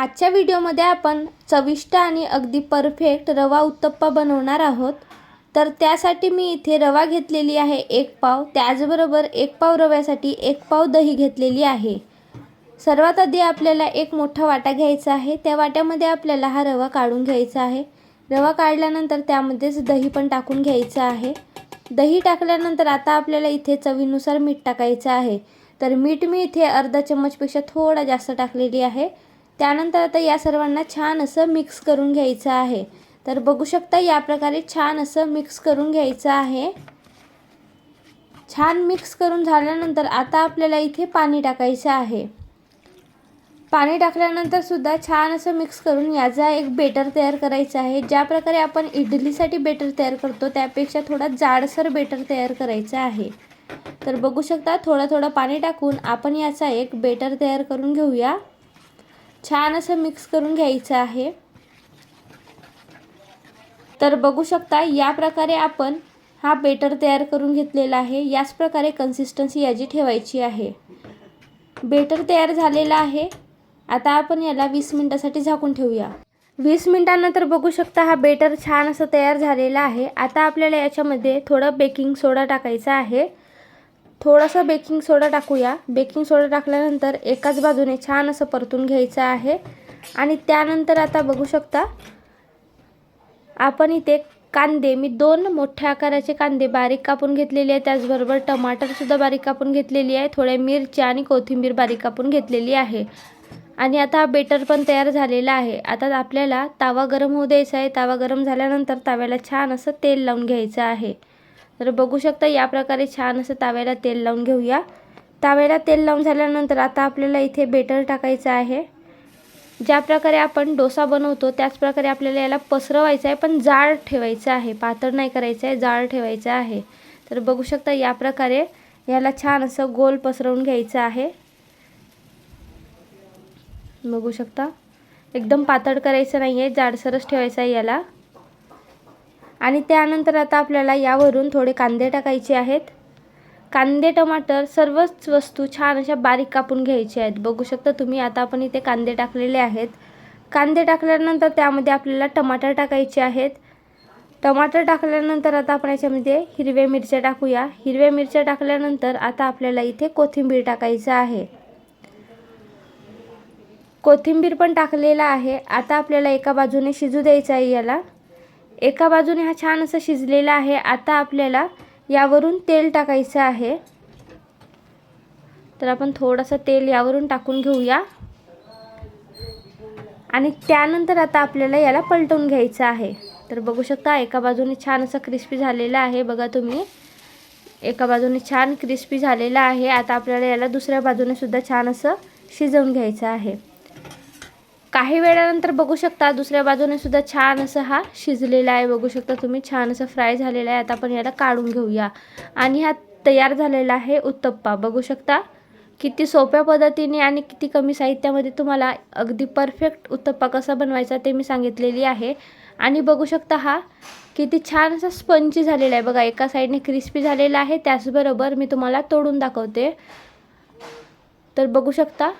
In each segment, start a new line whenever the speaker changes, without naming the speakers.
आजच्या व्हिडिओमध्ये आपण चविष्ट आणि अगदी परफेक्ट रवा उत्तप्पा बनवणार आहोत. तर त्यासाठी मी इथे रवा घेतलेली आहे एक पाव. त्याचबरोबर एक पाव रव्यासाठी एक पाव दही घेतलेली आहे. सर्वात आधी आपल्याला एक मोठा वाटा घ्यायचा आहे. त्या वाट्यामध्ये आपल्याला हा रवा काढून घ्यायचा आहे. रवा काढल्यानंतर त्यामध्येच दही पण टाकून घ्यायचं आहे. दही टाकल्यानंतर आता आपल्याला इथे चवीनुसार मीठ टाकायचं आहे. तर मीठ मी इथे अर्धा चम्मचपेक्षा थोडा जास्त टाकलेली आहे. त्यानंतर आता या सर्वांना छान असं मिक्स करून घ्यायचं आहे. तर बघू शकता या प्रकारे छान असं मिक्स करून घ्यायचं आहे. छान मिक्स करून झाल्यानंतर आता आपल्याला इथे पाणी टाकायचं आहे. पाणी टाकल्यानंतर सुद्धा छान असं मिक्स करून याचा एक बेटर तयार करायचा आहे. ज्या प्रकारे आपण इडलीसाठी बेटर तयार करतो त्यापेक्षा थोडा जाडसर बेटर तयार करायचा आहे. तर बघू शकता थोडं थोडं पाणी टाकून आपण याचा एक बेटर तयार करून घेऊया. छान असं मिक्स करून घ्यायचं आहे. तर बघू शकता या प्रकारे आपण हा बेटर तयार करून घेतलेला आहे. याच प्रकारे कन्सिस्टन्सी याची ठेवायची आहे. बेटर तयार झालेला आहे. आता आपण याला वीस मिनटासाठी झाकून ठेवूया. वीस मिनटानंतर बघू शकता हा बेटर छान असं तयार झालेला आहे. आता आपल्याला याच्यामध्ये थोडं बेकिंग सोडा टाकायचा आहे. थोडासा बेकिंग सोडा टाकूया. बेकिंग सोडा टाकल्यानंतर एकाच बाजूने छान असं परतून घ्यायचं आहे. आणि त्यानंतर आता बघू शकता आपण इथे कांदे मी दोन मोठ्या आकाराचे कांदे बारीक कापून घेतलेले आहे त्याचबरोबर टमाटरसुद्धा बारीक कापून घेतलेली आहे. थोड्या मिरच्या आणि कोथिंबीर बारीक कापून घेतलेली आहे. आणि आता हा बेटर पण तयार झालेला आहे. आता आपल्याला तावा गरम होऊ द्यायचा आहे. तावा गरम झाल्यानंतर तव्याला छान असं तेल लावून घ्यायचं आहे. तर बघू शकता या प्रकारे छान असं ताव्याला तेल लावून घेऊया. ताव्याला तेल लावून झाल्यानंतर आता आपल्याला इथे बेटर टाकायचं आहे. ज्या प्रकारे आपण डोसा बनवतो त्याच प्रकारे आपल्याला याला पसरवायचं आहे पण जाड ठेवायचं आहे. पातळ नाही करायचं आहे जाड ठेवायचं आहे. तर बघू शकता या प्रकारे याला छान असं गोल पसरवून घ्यायचं आहे. बघू शकता. एकदम पातळ करायचं नाही आहे जाडसरच ठेवायचं आहे याला. आणि त्यानंतर आता आपल्याला यावरून थोडे कांदे टाकायचे आहेत. कांदे टमाटर सर्वच वस्तू छान अशा बारीक कापून घ्यायचे आहेत. बघू शकता तुम्ही आता आपण इथे कांदे टाकलेले आहेत. कांदे टाकल्यानंतर त्यामध्ये आपल्याला टमाटर टाकायचे आहेत. टमाटर टाकल्यानंतर आता आपण याच्यामध्ये हिरव्या मिरच्या टाकूया. हिरव्या मिरच्या टाकल्यानंतर आता आपल्याला इथे कोथिंबीर टाकायचं आहे. कोथिंबीर पण टाकलेला आहे. आता आपल्याला एका बाजूने शिजू द्यायचं आहे याला. एका बाजूने हा छान असं शिजलेला आहे. आता आपल्याला यावरून तेल टाकायचं आहे. तर आपण थोडंसं तेल यावरून टाकून घेऊया. आणि त्यानंतर आता आपल्याला याला पलटवून घ्यायचं आहे. तर बघू शकता एका बाजूने छान असं क्रिस्पी झालेलं आहे. बघा तुम्ही एका बाजूने छान क्रिस्पी झालेलं आहे. आता आपल्याला याला दुसऱ्या बाजूने सुद्धा छान असं शिजवून घ्यायचं आहे. काही वेळानंतर बघू शकता दुसऱ्या बाजूने सुद्धा छान असं हा शिजलेला आहे. बघू शकता तुम्ही छान असं फ्राय झालेला आहे. आता आपण याला काढून घेऊया. आणि हा तयार झालेला आहे उत्तप्पा. बघू शकता किती सोप्या पद्धतीने आणि किती कमी साहित्यामध्ये तुम्हाला अगदी परफेक्ट उत्तप्पा कसा बनवायचा ते मी सांगितलेली आहे. आणि बघू शकता हा किती छान असा स्पंची झालेला आहे. बघा एका साईडने क्रिस्पी झालेला आहे. त्याचबरोबर मी तुम्हाला तोडून दाखवते. तर बघू शकता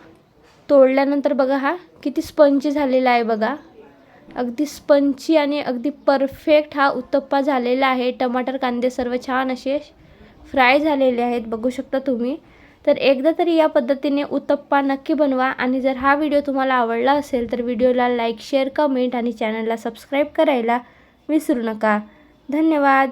तोडल्यानंतर बघा हा किती स्पंची झालेला आहे बघा. अगदी स्पंची आणि अगदी परफेक्ट हा उत्तप्पा झालेला आहे. टमाटर कांदे सर्व छान असे फ्राय झालेले आहेत बघू शकता तुम्ही. तर एकदा तरी या पद्धतीने उत्तप्पा नक्की बनवा आणि जर हा व्हिडिओ तुम्हाला आवडला असेल तर व्हिडिओला लाईक शेअर कमेंट आणि चॅनलला सबस्क्राईब करायला विसरू नका. धन्यवाद.